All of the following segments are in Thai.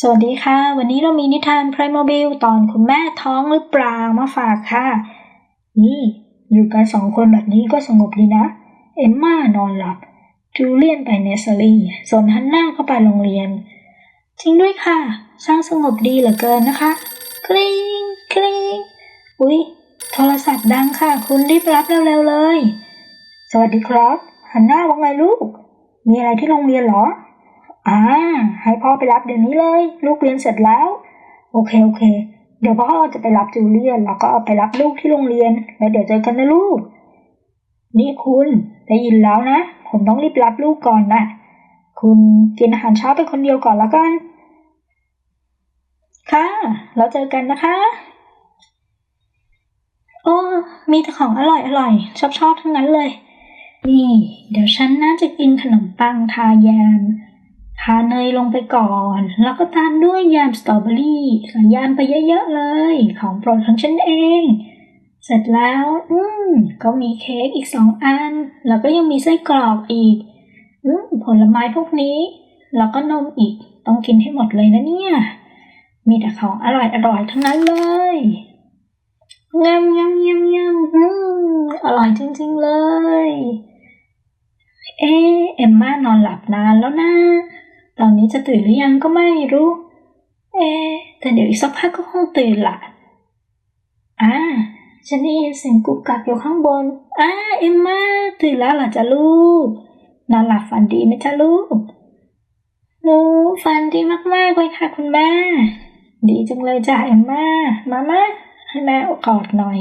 สวัสดีค่ะ วันนี้เรามีนิทาน Playmobil ตอนคุณแม่ท้องหรือเปล่ามาฝากค่ะ นี่ อยู่กันสองคนแบบนี้ก็สงบดีนะ เอมม่านอนหลับจูเลียนไปเนสเซอรี่ส่วนฮันน่าก็ไปโรงเรียน จริงด้วยค่ะช่างสงบดีเหลือเกินนะคะ กริ๊งกริ๊งอุ๊ย โทรศัพท์ดังค่ะ คุณรีบรับเร็วๆเลย สวัสดีครับฮันน่าว่าไงลูก มีอะไรที่โรงเรียนเหรอ อ่าให้พ่อไปรับเดี๋ยวนี้เลย ลูกเรียนเสร็จแล้ว โอเคโอเค เดี๋ยวพ่อจะไปรับจูเลียน แล้วก็ไปรับลูกที่โรงเรียน แล้วเดี๋ยวเจอกันนะลูก นี่คุณได้ยินแล้วนะ ผมต้องรีบรับลูกก่อนนะ คุณกินอาหารเช้าไปคนเดียวก่อนแล้วกัน ค่ะเราเจอกันนะคะ โอ้ มีแต่ของอร่อยอร่อยชอบชอบทั้งนั้นเลย นี่ เดี๋ยวฉันน่าจะกินขนมปังทาแยม ทาเนยลงไปก่อน แล้วก็ตามด้วยแยมสตรอเบอรี่ใส่แยมไปเยอะๆเลย ของโปรดของฉันเอง เสร็จแล้ว อืม ก็มีเค้กอีกสองอัน แล้วก็ยังมีไส้กรอกอีก อืม ผลไม้พวกนี้ แล้วก็นมอีก ต้องกินให้หมดเลยนะเนี่ย มีแต่ของอร่อยๆทั้งนั้นเลยงามงามงามงามอืมอร่อยจริงๆเลย เอ๊เอ็มม่านอนหลับนานแล้วนะ ตอนนี้จะตื่นหรือยังก็ไม่รู้ เอ๊แต่เดี๋ยวอีกสักพักก็คงตื่นละอ่าฉันได้ยินเสียงกุกกักอยู่ข้างบนอ่าเอ็มมาตื่นแล้วหรอจ๊ะลูก นอนหลับฝันดีไหมจ๊ะลูกหนูฝันดีมากๆเลยค่ะคุณแม่ ดีจังเลยจ้ะเอ็มมามามาให้แม่กอดหน่อย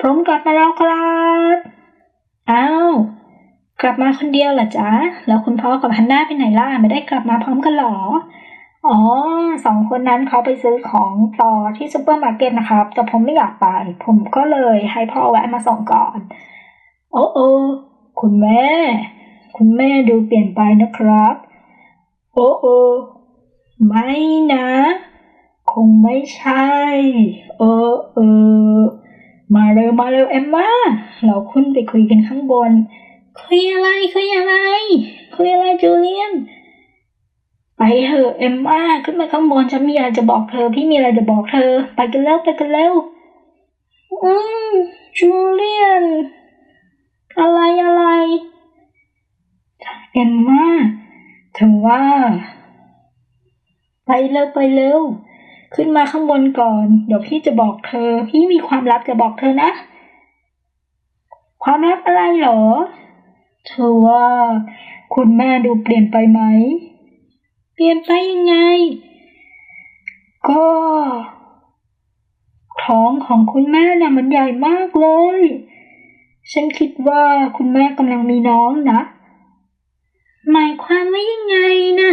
พร้อมกลับมาแล้วครับ อ้าว กลับมาคนเดียวเหรอจ๊ะ แล้วคุณพ่อกับฮันน่าไปไหนล่ะ ไม่ได้กลับมาพร้อมกันหรอ อ๋อสองคนนั้นเขาไปซื้อของต่อที่ซูเปอร์มาร์เก็ตนะครับ แต่ผมไม่อยากไป ผมก็เลยให้พ่อแวะมาส่งก่อน โอ้โอคุณแม่ คุณแม่ดูเปลี่ยนไปนะครับ โอ้โอไม่นะ คงไม่ใช่ เออเออมาเร็วมาเร็วเอมมาเราขึ้นไปคุยกันข้างบน คุยอะไรคุยอะไรคุยอะไรจูเลียน ไปเถอะเอ็มมาขึ้นมาข้างบนฉันมีอะไรจะบอกเธอ พี่มีอะไรจะบอกเธอ ไปกันแล้วไปกันแล้วอืมจูเลียน อะไรอะไรเอ็มมาเธอว่า ไปเร็วไปเร็วขึ้นมาข้างบนก่อน เดี๋ยวพี่จะบอกเธอ พี่มีความลับจะบอกเธอนะ ความลับอะไรเหรอ เธอว่าคุณแม่ดูเปลี่ยนไปไหม เปลี่ยนไปยังไง ก็ ท้องของคุณแม่น่ะมันใหญ่มากเลย ฉันคิดว่าคุณแม่กำลังมีน้องนะ หมายความว่ายังไงนะ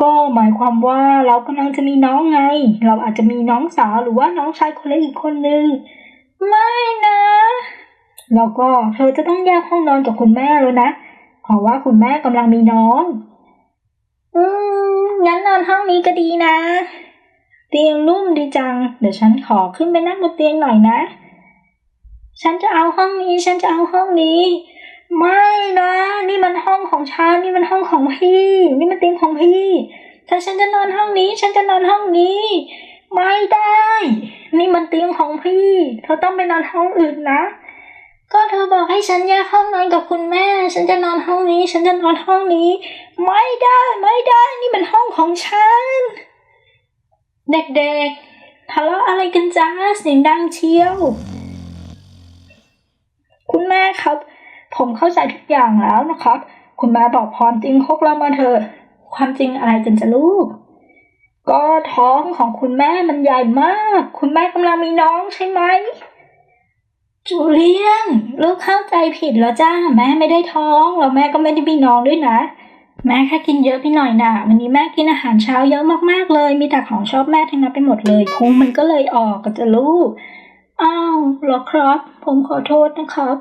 ก็หมายความว่าเรากำลังจะมีน้องไง เราอาจจะมีน้องสาวหรือว่าน้องชายคนเล็กอีกคนนึงไม่ แล้วก็เธอจะต้องแยกห้องนอนกับคุณแม่เลยนะ เพราะว่าคุณแม่กำลังมีน้อง อืม งั้นนอนห้องนี้ก็ดีนะ เตียงนุ่มดีจัง เดี๋ยวฉันขอขึ้นไปนั่งบนเตียงหน่อยนะ ฉันจะเอาห้องนี้ ฉันจะเอาห้องนี้ ไม่นะ นี่มันห้องของฉัน นี่มันห้องของพี่ นี่มันเตียงของพี่ ถ้าฉันจะนอนห้องนี้ ฉันจะนอนห้องนี้ไม่ได้ นี่มันเตียงของพี่ เธอต้องไปนอนห้องอื่นนะ ก็เธอบอกให้ฉันแยกห้องนอนกับคุณแม่ ฉันจะนอนห้องนี้ ฉันจะนอนห้องนี้ ไม่ได้ไม่ได้ นี่มันห้องของฉัน เด็กๆทะเลาะอะไรกันจ้าเสียงดังเชียว คุณแม่ครับ ผมเข้าใจทุกอย่างแล้วนะครับ คุณแม่บอกความจริงพวกเรามาเถอะความจริงอะไรกันจะลูก ก็ท้องของคุณแม่มันใหญ่มาก คุณแม่กำลังมีน้องใช่ไหม จูเลียน ลูกเข้าใจผิดแล้วจ้า แม่ไม่ได้ท้องแล้วแม่ก็ไม่ได้มีน้องด้วยนะ แม่แค่กินเยอะไปหน่อยนะวันนี้แม่กินอาหารเช้าเยอะมากๆเลย มีแต่ของชอบแม่ทั้งนั้นไปหมดเลยพุงมันก็เลยออกก็จะลูกอ้าวหรอครับ ผมขอโทษนะครับ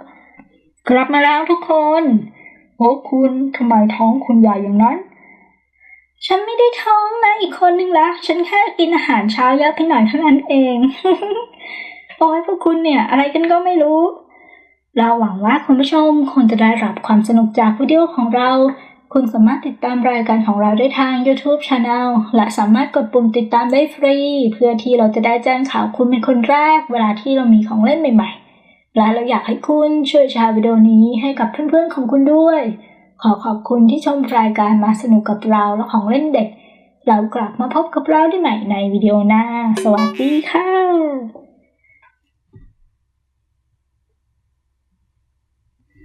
กลับมาแล้วทุกคนโอ้คุณทำไมท้องคุณใหญ่อย่างนั้น ฉันไม่ได้ท้องนะอีกคนนึงละฉันแค่กินอาหารเช้าเยอะไปหน่อยเท่านั้นเอง โอ้ยพวกคุณเนี่ย อะไรกันก็ไม่รู้ เราหวังว่าคุณผู้ชมคงจะได้รับความสนุกจากวิดีโอของเรา คุณสามารถติดตามรายการของเราได้ทาง YouTube Channel และสามารถกดปุ่มติดตามได้ฟรี เพื่อที่เราจะได้แจ้งข่าวคุณเป็นคนแรก เวลาที่เรามีของเล่นใหม่ ๆ และเราอยากให้คุณช่วยแชร์วิดีโอนี้ให้กับเพื่อนๆของคุณด้วย ขอขอบคุณที่ชมรายการมาสนุกกับเราและของเล่นเด็กเรากลับมาพบกับเราได้ใหม่ในวิดีโอหน้า สวัสดีค่ะ